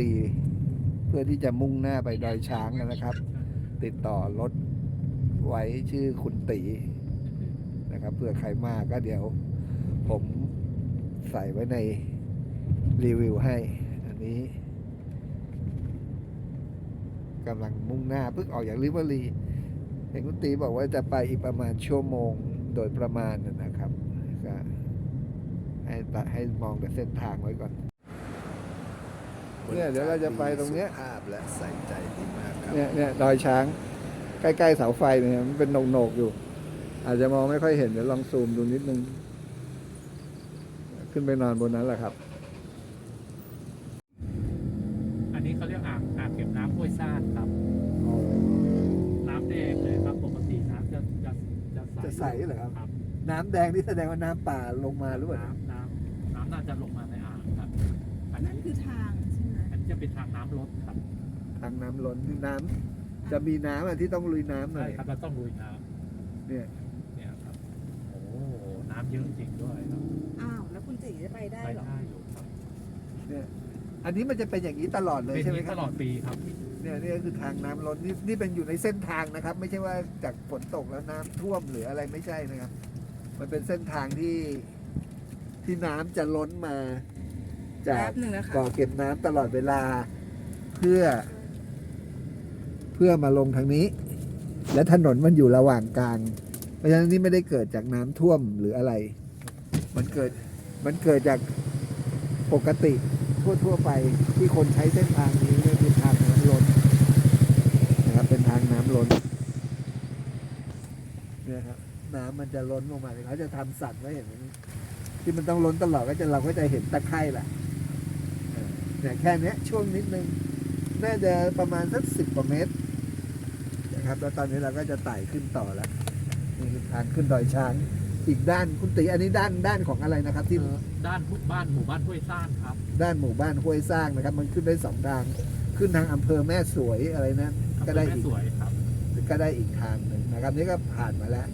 รี เพื่อที่จะมุ่งหน้าไปดอยช้างนะครับ ติดต่อรถไว้ชื่อคุณตีนะครับเพื่อใครมาก็เดี๋ยวผมใส่ไว้ในรีวิวให้ อันนี้กำลังมุ่งหน้าเพิ่งออกจากลิเวอรีเห็นคุณตีบอกว่าจะไปอีกประมาณชั่วโมงโดยประมาณนะครับก็ให้ให้มองแต่เส้นทางไว้ก่อน เนี่ยเดี๋ยวเราจะไปตรงเนี้ย สุภาพและใส่ใจดีมากครับเนี่ยเนี่ยดอยช้าง ใกล้ๆเสาไฟเนี่ยมันเป็นโหนกๆอยู่ อาจจะมองไม่ค่อยเห็นเดี๋ยวลองซูมดูนิดนึง ขึ้นไปนอนบนนั้นแหละครับ อันนี้เขาเรียกอ่างอ่างเก็บน้ำห้วยซ่านครับ น้ำแดงเลยครับปกติน้ำจะจะจะใสจะใสเหรอครับครับน้ำแดงนี่แสดงว่าน้ำป่าลงมาหรือเปล่าน้ำน้ำน้ำน่าจะลงมา เป็นทางน้ำลดครับทางน้ำล้นคือน้ำจะมีน้ำอะที่ต้องลุยน้ำหน่ใช่อยครับเราต้องลุยน้เนี่ยำเนี่ยครับโอ้น้ำเยอะจริงด้วยครับอ้าว แล้วคุณจีจะไปได้ไปเหรอ ได้อยู่ครับเนี่ยอันนี้มันจะเป็นอย่างนี้ตลอดเลยเป็นอใช่ย่างไหมนี้คตรับลอดปีครับ เนี่ยนี่ก็คือทางน้ำล้นนี่นี่เป็นอยู่ในเส้นทางนะครับ ไม่ใช่ว่าจากฝนตกแล้วน้ำท่วมหรืออะไรไม่ใช่นะครับ มันเป็นเส้นทางที่ที่น้ำจะล้นมา จากแป๊บหนึ่งนะคะ บ่อเก็บน้ำตลอดเวลาเพื่อ เพื่อมาลงทางนี้ และถนนมันอยู่ระหว่างกลาง เพราะฉะนั้นนี่ไม่ได้เกิดจากน้ำท่วมหรืออะไร มันเกิดมันเกิดจากปกติทั่วๆไปที่คนใช้เส้นทางนี้เนี่ยคือทางน้ำล้นนะครับเป็นทางน้ำล้นเนี่ยครับน้ำมันจะล้นลงมาเลยเขาจะทำสัตว์ไว้เห็นไหมที่มันต้องล้นตลอดก็จะเราก็จะเห็นตะไคร่แหละ เออเนี่ยแค่เนี้ยช่วงนิดนึง น่าจะประมาณสักสิบกว่าเมตรนะครับ แล้วตอนนี้เราก็จะไต่ขึ้นต่อแล้วนี่คือทางขึ้นดอยช้าง อีกด้านคุณตีอันนี้ด้านด้านของอะไรนะครับที่ ด้านพุบ้านหมู่บ้านห้วยซ่านครับ ด้านหมู่บ้านห้วยสร้างนะครับ มันขึ้นได้สองทาง ขึ้นทางอำเภอแม่สวยอะไรนะก็ได้อำเภออีแม่กสวยครับ ก็ได้อีกทางหนึ่งนะครับ นี่ก็ผ่านมาแล้ว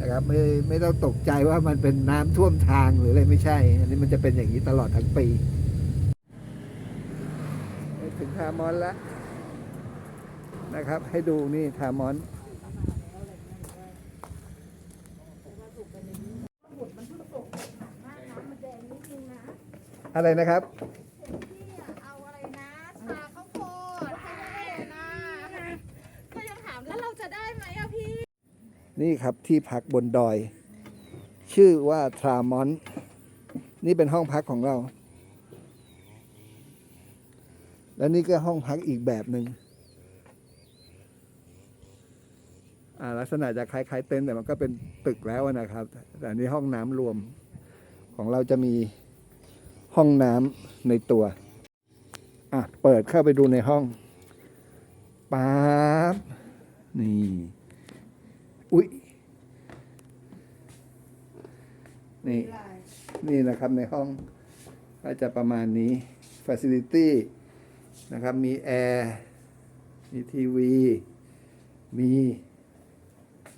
นะครับไม่ไม่ต้องตกใจว่ามันเป็นน้ำท่วมทางหรืออะไรไม่ใช่ อันนี้มันจะเป็นอย่างนี้ตลอดทั้งปี ถึงทามอนแล้วนะครับ ให้ดูนี่ทามอนอะไรนะครับเอาอะไรนะชาข้าวโพดให้ได้นะก็ยังถามแล้วเราจะได้ไหมอะพี่ นี่ครับที่พักบนดอย ชื่อว่าทรามอน นี่เป็นห้องพักของเรา และนี่ก็ห้องพักอีกแบบหนึ่งอ่าลักษณะจะคล้ายๆเต็นท์แต่มันก็เป็นตึกแล้วนะครับ แต่อันนี้ห้องน้ำรวม ของเราจะมีห้องน้ำในตัว อะ เปิดเข้าไปดูในห้องป๊าบนี่ อุ๊ย นี่ นี่นะครับในห้องก็จะประมาณนี้ Facility นะครับมีแอร์มีทีวี มี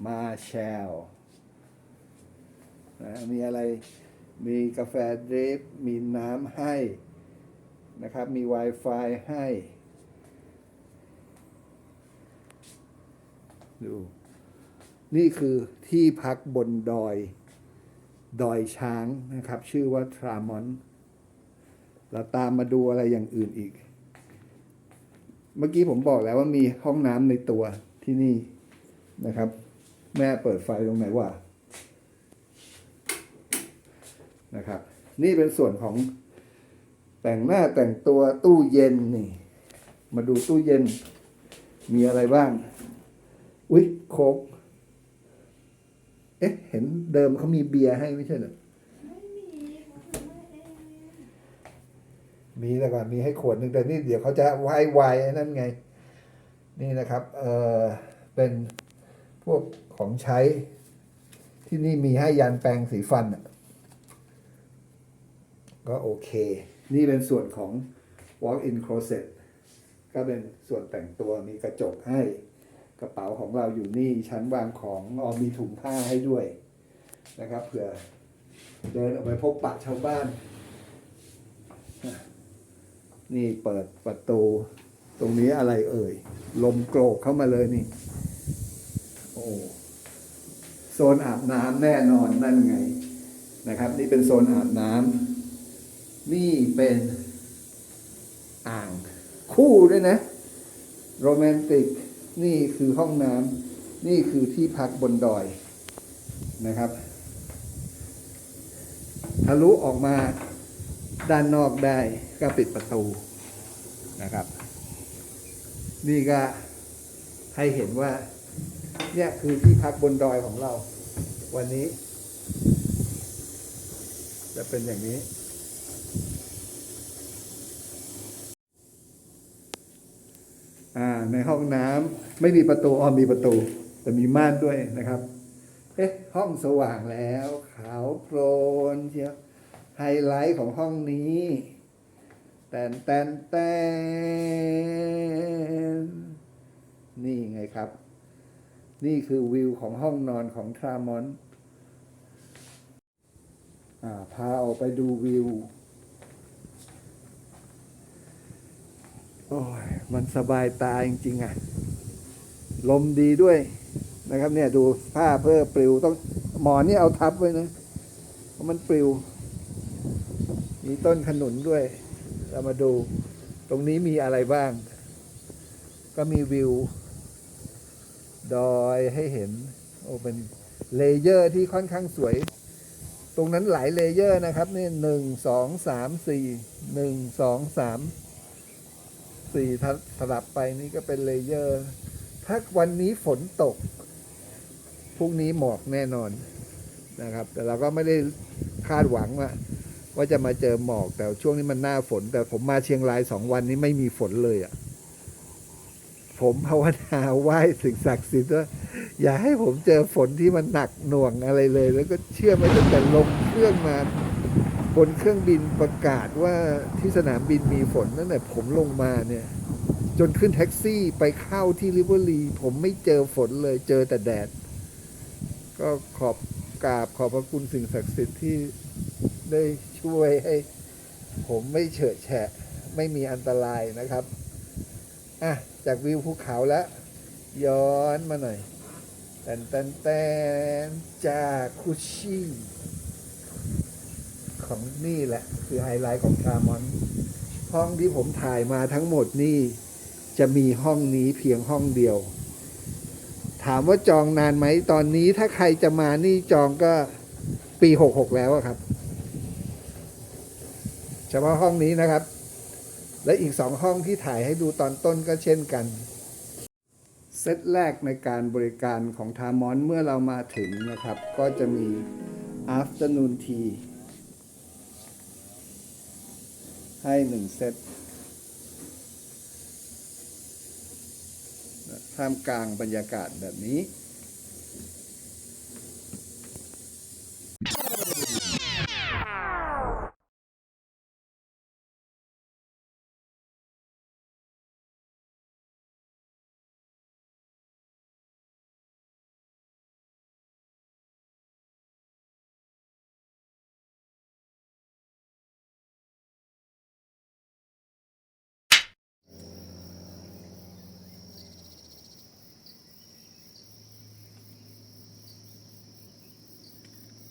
มาแชลนะมีอะไรมีกาแฟดริปมีน้ำให้นะครับ มี Wi-Fi ให้ ดู นี่คือที่พักบนดอย ดอยช้างนะครับ ชื่อว่าทรามอน เราตามมาดูอะไรอย่างอื่นอีก เมื่อกี้ผมบอกแล้วว่ามีห้องน้ำในตัวที่นี่นะครับ แม่เปิดไฟตรงไหนวะนะครับ นี่เป็นส่วนของแต่งหน้าแต่งตัวตู้เย็นนี่ มาดูตู้เย็น มีอะไรบ้าง อุ๊ยโคกเอ๊ะ เห็นเดิมเขามีเบียร์ให้ไม่ใช่เหรอ มีแต่ก่อนมีให้ขวดหนึ่งแต่นี่เดี๋ยวเขาจะไวไวไอ้นั่นไง นี่นะครับ เออเป็นพวกของใช้ที่นี่มีให้ยันแปรงสีฟัน ก็โอเค นี่เป็นส่วนของ walk-in closet ก็เป็นส่วนแต่งตัวมีกระจกให้กระเป๋าของเราอยู่นี่ชั้นวางของออมีถุงผ้าให้ด้วยนะครับเผื่อเดินออกไปพบปะชาวบ้าน นี่เปิดประตู ตรงนี้อะไรเอ่ย ลมโกรกเข้ามาเลยนี่ โอ้โซนอาบน้ำแน่นอนนั่นไงนะครับ นี่เป็นโซนอาบน้ำนี่เป็นอ่างคู่ด้วยนะ โรแมนติก นี่คือห้องน้ำนี่คือที่พักบนดอยนะครับทะลุออกมา ด้านนอกได้ก็ปิดประตูนะครับ นี่ก็ให้เห็นว่า เนี่ยคือที่พักบนดอยของเรา วันนี้ จะเป็นอย่างนี้อ่าในห้องน้ำไม่มีประตูอ๋อมีประตู แต่มีม่านด้วยนะครับ เอ๊ะ ห้องสว่างแล้ว ขาวโพลนเชียว ไฮไลท์ของห้องนี้แตนแตนแตนนี่ไงครับ นี่คือวิวของห้องนอนของทรามอนอ่าพาออกไปดูวิว โอ้ย มันสบายตาจริง ๆอะ ลมดีด้วยนะครับเนี่ย ดูผ้าเพื่อปลิวต้องหมอนนี่เอาทับไว้นะเพราะมันปลิว มีต้นขนุนด้วย เรามาดูตรงนี้มีอะไรบ้าง ก็มีวิว ดอยให้เห็น โอ้เป็นเลเยอร์ที่ค่อนข้างสวย ตรงนั้นหลายเลเยอร์นะครับนี่หนึ่งสองสามสี่หนึ่งสองสามสี่สลับไปนี่ก็เป็นเลเยอร์ ถ้าวันนี้ฝนตกพรุ่งนี้หมอกแน่นอนนะครับ แต่เราก็ไม่ได้คาดหวังว่า ว่าจะมาเจอหมอกแต่ช่วงนี้มันหน้าฝน แต่ผมมาเชียงรายสองวันนี้ไม่มีฝนเลยอะ่ะ ผมภาวนาไหว้สิ่งศักดิ์สิทธิ์ว่าอย่าให้ผมเจอฝนที่มันหนักหน่วงอะไรเลย แล้วก็เชื่อไหมตั้งแต่ลงเครื่องมาบนเครื่องบินประกาศว่าที่สนามบินมีฝนตั้งแต่ผมลงมาเนี่ย จนขึ้นแท็กซี่ไปเข้าที่ลิเวอรีผมไม่เจอฝนเลยเจอแต่แดด ก็ขอบกราบขอบพระคุณสิ่งศักดิ์สิทธิ์ที่ ได้ช่วยให้ผมไม่เฉอะแฉะ ไม่มีอันตรายนะครับ อะ จากวิวภูเขาแล้ว ย้อนมาหน่อยแตนแตนแตนจากคุชชี่ของนี่แหละ คือไฮไลท์ของคามอน ห้องที่ผมถ่ายมาทั้งหมดนี่ จะมีห้องนี้เพียงห้องเดียว ถามว่าจองนานไหมตอนนี้ถ้าใครจะมานี่จองก็ปีหกหกแล้วครับ ฉพาะห้องนี้นะครับ และอีกสองห้องที่ถ่ายให้ดูตอนต้นก็เช่นกัน เซตแรกในการบริการของทามอนเมื่อเรามาถึงนะครับ ก็จะมี afternoon tea ให้หนึ่งเซตท่ามกลางบรรยากาศแบบนี้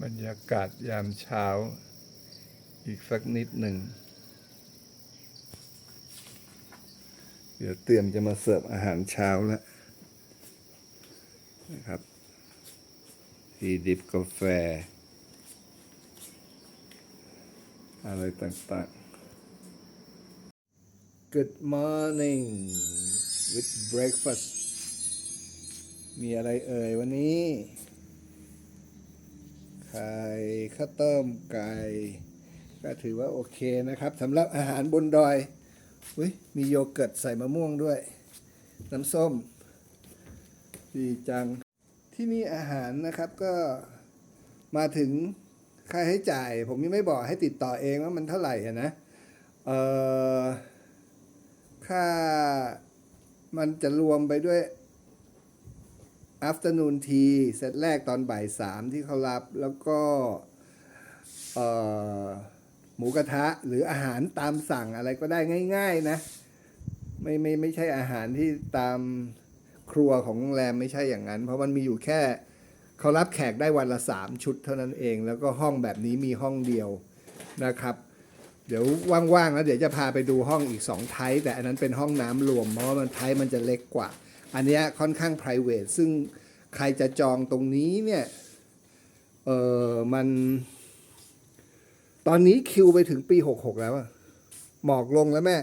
รรยากาศยามเช้า อีกสักนิดหนึ่ง เดี๋ยวเตรียมจะมาเสิร์ฟอาหารเช้าแล้วนะครับทีดิบกาแฟ อะไรต่างๆ Good morning with breakfast มีอะไรเอ่ยวันนี้ ไข่ข้าวต้มไก่ ก็ถือว่าโอเคนะครับสำหรับอาหารบนดอยอุยมีโยเกิร์ตใส่มะม่วงด้วย น้ำส้ม ดีจัง ที่นี่อาหารนะครับก็มาถึงค่าใช้จ่าย ผมยังไม่บอกให้ติดต่อเองว่ามันเท่าไหร่นะเออค่ามันจะรวมไปด้วย afternoon tea เซตแรกตอนบ่ายสามที่เขารับแล้วก็หมูกระทะหรืออาหารตามสั่งอะไรก็ได้ง่าย ๆ นะ ไม่ไม่ไม่ใช่อาหารที่ตามครัวของโรงแรมไม่ใช่อย่างนั้น เพราะมันมีอยู่แค่เขารับแขกได้วันละสามชุดเท่านั้นเอง แล้วก็ห้องแบบนี้มีห้องเดียวนะครับ เดี๋ยวว่างๆแล้วเดี๋ยวจะพาไปดูห้องอีกสองไทป์แต่อันนั้นเป็นห้องน้ำรวม เพราะว่ามันไทป์มันจะเล็กกว่า อันเนี้ยค่อนข้าง p r i v a t ซึ่งใครจะจองตรงนี้เนี่ย เออมัน ตอนนี้คิวไปถึงปีหกหกแล้วอะหมอกลงแล้วแม่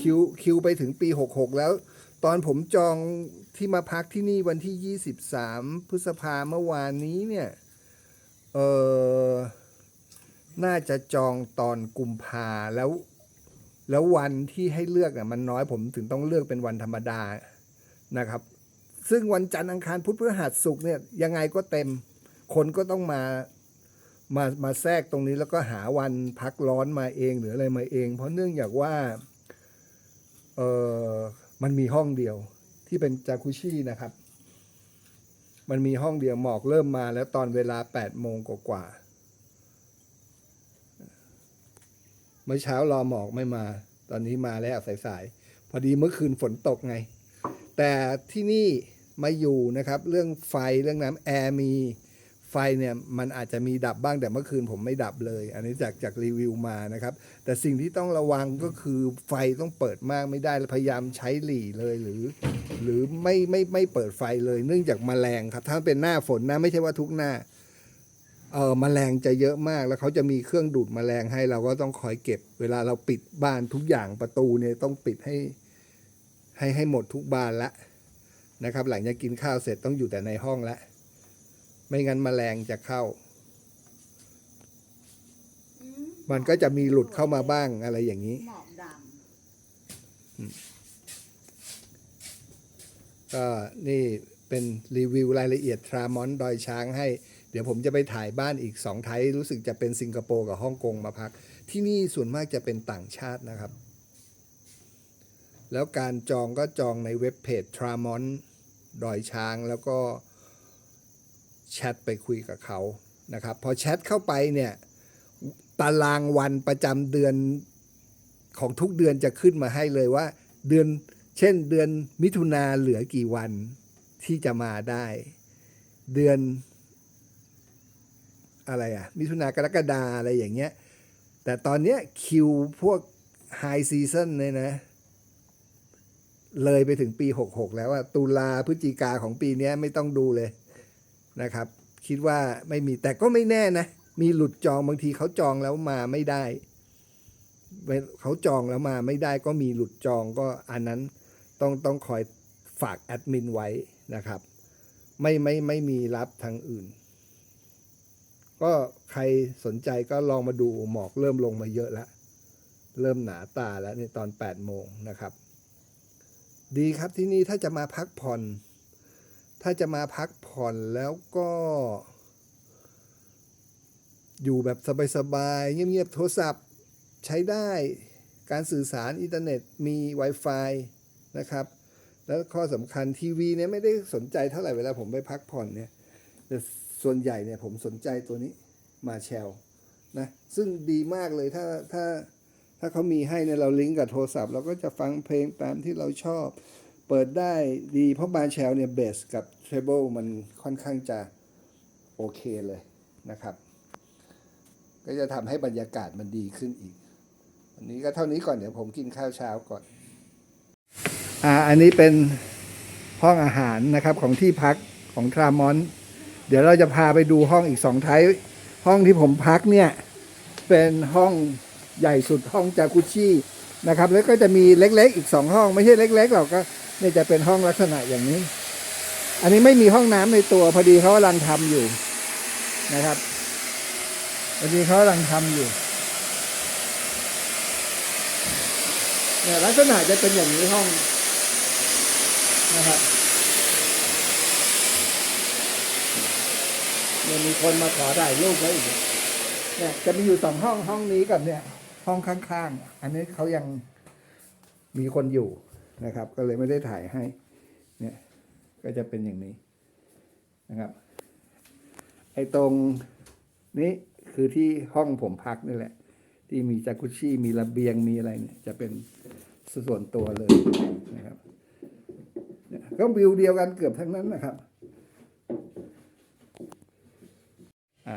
คิวคิวไปถึงปีหกหกแล้ว ตอนผมจองที่มาพักที่นี่วันที่ยี่สิบสามพฤษภาเมื่อวานนี้เนี่ย เออน่าจะจองตอนกุมภาแล้ว แล้ววันที่ให้เลือกเนี่ยมันน้อยผมถึงต้องเลือกเป็นวันธรรมดานะครับ ซึ่งวันจันทร์อังคารพุธพฤหัสศุกร์เนี่ยยังไงก็เต็ม คนก็ต้องมามามาแทรกตรงนี้แล้วก็หาวันพักร้อนมาเองหรืออะไรมาเอง เพราะเนื่องจากว่าเออมันมีห้องเดียวที่เป็นจากุชินะครับ มันมีห้องเดียวหมอกเริ่มมาแล้วตอนเวลา8โมงกว่าๆ เมื่อเช้ารอหมอกไม่มา ตอนนี้มาแล้วสายๆพอดีเมื่อคืนฝนตกไง แต่ที่นี่มาอยู่นะครับ เรื่องไฟเรื่องน้ำแอร์มีไฟเนี่ยมันอาจจะมีดับบ้างแต่เมื่อคืนผมไม่ดับเลย อันนี้จากจากรีวิวมานะครับ แต่สิ่งที่ต้องระวังก็คือไฟต้องเปิดมากไม่ได้พยายามใช้หลีเลยหรือ หรือไม่ไม่ไม่เปิดไฟเลย เนื่องจากแมลงครับ ถ้าเป็นหน้าฝนนะไม่ใช่ว่าทุกหน้า เออแมลงจะเยอะมากแล้วเขาจะมีเครื่องดูดแมลงให้เราก็ต้องคอยเก็บ เวลาเราปิดบ้านทุกอย่างประตูเนี่ยต้องปิดให้ ให้ให้หมดทุกบานละนะครับ หลังจากกินข้าวเสร็จต้องอยู่แต่ในห้องละไม่งั้นแมลงจะเข้า มันก็จะมีหลุดเข้ามาบ้างอะไรอย่างนี้หมอกดก็นี่เป็นรีวิวรายละเอียดทรามอนดอยช้างให้เดี๋ยวผมจะไปถ่ายบ้านอีกสองไทยรู้สึกจะเป็นสิงคโปร์กับฮ่องกงมาพัก ที่นี่ส่วนมากจะเป็นต่างชาตินะครับ แล้วการจองก็จองในเว็บเพจทรามอนดอยช้างแล้วก็แชทไปคุยกับเขานะครับ พอแชทเข้าไปเนี่ย ตารางวันประจำเดือนของทุกเดือนจะขึ้นมาให้เลยว่า เดือนเช่นเดือนมิถุนาเหลือกี่วันที่จะมาได้ เดือน อะไรอะมิถุนากรกฎาอะไรอย่างเงี้ย แต่ตอนเนี้ยคิวพวกไฮซีซันเนี่ยนะ เลยไปถึงปี 66 แล้วอะตุลาพฤศจิกาของปีเนี้ยไม่ต้องดูเลยนะครับ คิดว่าไม่มีแต่ก็ไม่แน่นะ มีหลุดจองบางทีเขาจองแล้วมาไม่ได้ เขาจองแล้วมาไม่ได้ก็มีหลุดจองก็อันนั้นต้องต้องคอยฝากแอดมินไว้นะครับ ไม่ไม่ไม่มีรับทางอื่น ก็ใครสนใจก็ลองมาดูหมอกเริ่มลงมาเยอะแล้วเริ่มหนาตาแล้วในตอน 8 โมงนะครับ ดีครับที่นี่ถ้าจะมาพักผ่อน ถ้าจะมาพักผ่อนแล้วก็ อยู่แบบสบายๆเงียบๆโทรศัพท์ใช้ได้การสื่อสารอินเทอร์เน็ตมี Wi-Fi นะครับ แล้วข้อสำคัญทีวีเนี่ยไม่ได้สนใจเท่าไหร่เวลาผมไปพักผ่อนเนี่ย ส่วนใหญ่เนี่ยผมสนใจตัวนี้มาแชลนะซึ่งดีมากเลยถ้าถ้าถ้าเขามีให้เนี่ยเราลิงก์กับโทรศัพท์ เราก็จะฟังเพลงตามที่เราชอบ เปิดได้ดีเพราะบาแชลเนี่ยเบสกับเทเบิลมันค่อนข้างจะโอเคเลยนะครับ ก็จะทำให้บรรยากาศมันดีขึ้นอีกอันนี้ก็เท่านี้ก่อนเดี๋ยวผมกินข้าวเช้าก่อน อ่าอันนี้เป็นห้องอาหารนะครับของที่พักของทรามอน เดี๋ยวเราจะพาไปดูห้องอีกสองไทยห้องที่ผมพักเนี่ยเป็นห้องใหญ่สุดห้องจากุชินะครับ แล้วก็จะมีเล็กๆอีกสองห้อง ไม่ใช่เล็กๆหรอกก็เนี่ยจะเป็นห้องลักษณะอย่างนี้ อันนี้ไม่มีห้องน้ำในตัวพอดีเขากำลังทำอยู่นะครับพอดีเขากำลังทำอยู่เนี่ยลักษณะจะเป็นอย่างนี้ห้องนะครับ เนี่ยมีคนมาขอถ่ายรูปไว้อีกเนี่ยจะมีอยู่สองห้องห้องนี้กับเนี่ย ห้องข้างๆ อันนี้เขายังมีคนอยู่นะครับ ก็เลยไม่ได้ถ่ายให้ เนี่ย ก็จะเป็นอย่างนี้นะครับ ไอ้ตรงนี่คือที่ห้องผมพักนี่แหละ ที่มีจากุชี่มีระเบียงมีอะไรเนี่ย จะเป็นส่วนตัวเลยนะครับก็วิวเดียวกันเกือบทั้งนั้นนะครับ อ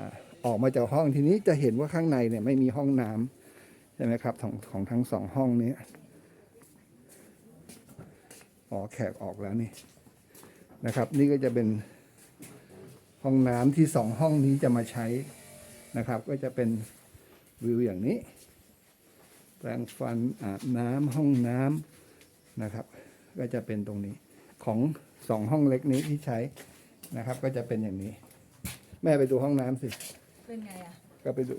ออกมาจากห้องทีนี้จะเห็นว่าข้างในเนี่ยไม่มีห้องน้ำใช่ไหมครับของของทั้งสองห้องนี้อ๋อแขกออกแล้วนี่นะครับ นี่ก็จะเป็นห้องน้ำที่สองห้องนี้จะมาใช้นะครับ ก็จะเป็นวิวอย่างนี้ แปรงฟันอาบน้ำห้องน้ำนะครับ ก็จะเป็นตรงนี้ของสองห้องเล็กนี้ที่ใช้นะครับ ก็จะเป็นอย่างนี้ แม่ไปดูห้องน้ำสิ เป็นไงอะก็ไปดู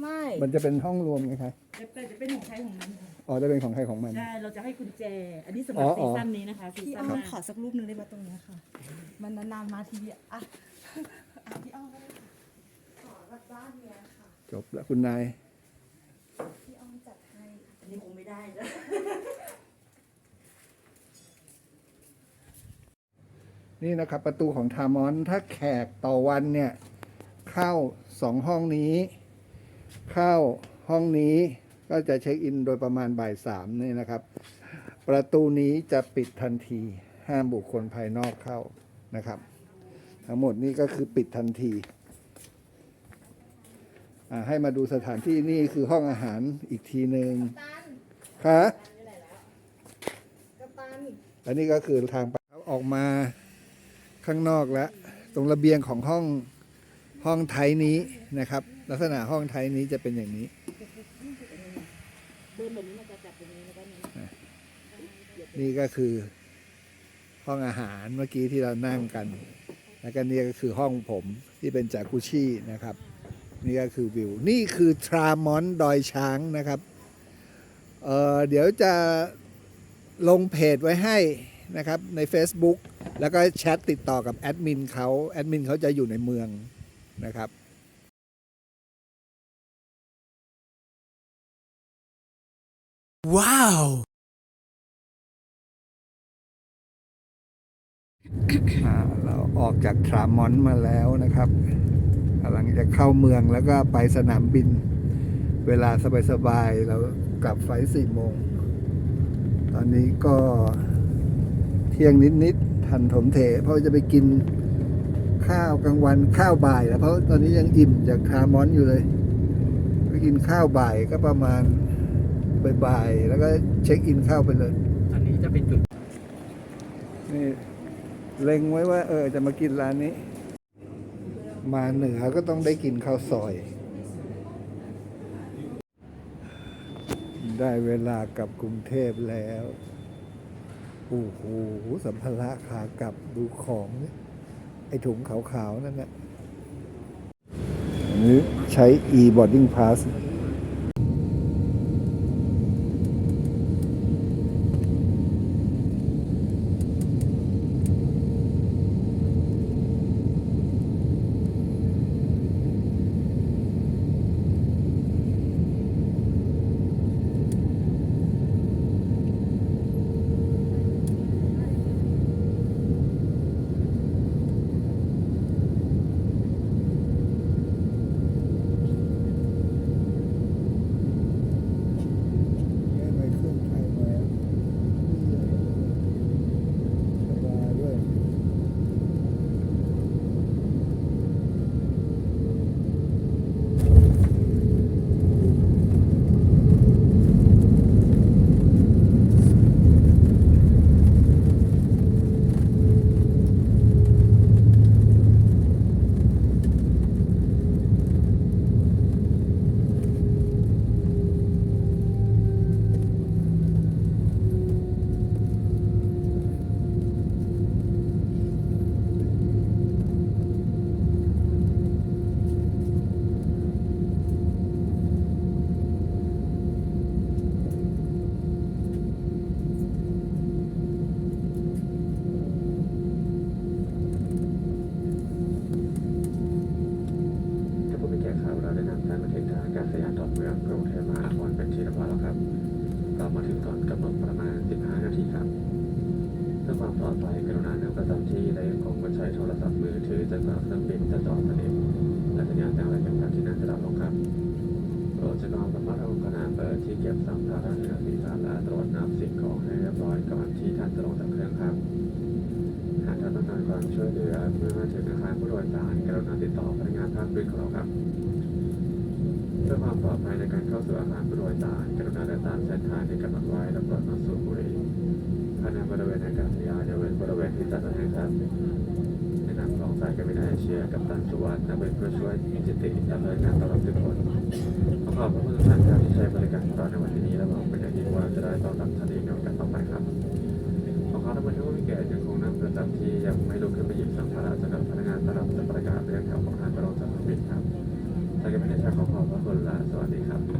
ไม่มันจะเป็นห้องรวมไงคะจะเป็นจะเป็นของใครของมันค่ะอ๋อจะเป็นของใครของมันใช่เราจะให้กุญแจ อันนี้สำหอ๋รับออ๋ซีอ ซั่นนี้นะคะซีพี่ซั่อ้นอหมน้าขอสักรูปหนึ่งได้ไหมตรงเนี้ยค่ะ มันนานๆมาทีเดียวอะอะพี่อ้อมก็ได้ค่ะขอแบบบ้านเนี้ยค่ะจบแล้วคุณนาย พี่อ้อมจัดให้อันนี้คงไม่ได้แล้ นี่นะครับประตูของทามอนถ้าแขกต่อวันเนี่ยเข้าสองห้องนี้ เข้าห้องนี้ก็จะเช็คอินโดยประมาณบ่ายสามนี่นะครับ ประตูนี้จะปิดทันที ห้ามบุคคลภายนอกเข้านะครับ ทั้งหมดนี้ก็คือปิดทันทีอ่าให้มาดูสถานที่นี่คือห้องอาหารอีกทีหนึ่งตันค่ะกัปตันอันนี้ก็คือทางไปออกมา ข้างนอกแล้วตรงระเบียงของห้องห้องไทยนี้นะครับ ลักษณะห้องไทยนี้จะเป็นอย่างนี้นี่ก็คือห้องอาหารเมื่อกี้ที่เรานั่งกัน แล้วก็นี่ก็คือห้องผมที่เป็นจากุชี่นะครับ นี่ก็คือวิว นี่คือทรามอนดอยช้างนะครับเอ่อเดี๋ยวจะลงเพจไว้ให้ นะครับใน Facebook แล้วก็แชทติดต่อกับแอดมินเขาแอดมินเขาจะอยู่ในเมืองนะครับอ่าเราออกจากทรามอนมาแล้วนะครับกำลังจะเข้าเมืองแล้วก็ไปสนามบิน เวลาสบายๆเรากลับไฟล์สี่โมง ตอนนี้ก็เที่ยงนิดๆทันถมเถเพราะจะไปกินข้าวกลางวันข้าวบ่ายแล้วเพราะตอนนี้ยังอิ่มจากทรามอนอยู่เลยไปกินข้าวบ่ายก็ประมาณบ่ายๆแล้วก็เช็คอินเข้าไปเลย อันนี้จะเป็นจุด นี่เล็งไว้ว่า เออ จะมากินร้านนี้ มาเหนือก็ต้องได้กินข้าวซอย ได้เวลากลับกรุงเทพแล้ว โอ้โหสัมภาระขากลับดูของเนี่ยไอถุงขาวๆ นั่นนะอันนี้ใช้ e-boarding pass ได้ไปเครื่องไทยมาสบายด้วย ท่านผู้มีเกียรติครับเราได้นำท่านมาถึงทางอากาศยานดอนเมืองกรุงเทพมหานครเป็นที่เรียบร้อยแล้วครับ เรามาถึงก่อนกำหนดประมาณ 15 นาทีครับเพื่อความปลอดภัย กรุณานั่งประจำที่และยังคงงดจนกว่าเครื่องบินจะจอดสนิทและจะญาณอย่างไรต่างๆที่นั่นจะดับลงครับโปรดจะนอนระมัดระวังขณะเปิดที่เก็บสัมภาระเหนือศีรษะและตรวจนับสิ่งของให้เรียบร้อยก่อนที่ท่านจะลงจากเครื่องครับ หากท่านต้องการความช่วยเหลือเมื่อมาถึงอาคารผู้โดยสารกรุณาติดต่อพนักงานภาคพื้นของเราครับเพื่อความปลอดภัยในการเข้าสู่อาคารผู้โดยสารกรุณาเดินตามเส้นทางที่กำหนดไว้และปรดมาสูบบุหรี่ภายในบริเวณอากาศยานยกเว้นบริเวณที่จัดไว้ให้ครับ สายการบินเอเชียกับตันสุวัสดิ์นักบินผู้ช่วยมีจิติดำเนินงานต้อนรับทุกคนขอขอบพระคุณทุกท่านครับที่ใช้บริการของเราในวันนี้และหวังเป็นอย่างยิ่งว่าจะได้ต้อนรับท่านอีในโอกาสต่อไปครับขอขอท่านผู้ชมที่เกียรติยังคงนั่งประจำที่ยังไม่ลุกขึ้นไปหยิบสัมภาระจากกับพนักงานต้อนรับจะประกาศเรื่องแถวของทางตรงจากเครื่องบินครับทางการบินเอเชียขอขอบพระคุณและสวัสดีครับ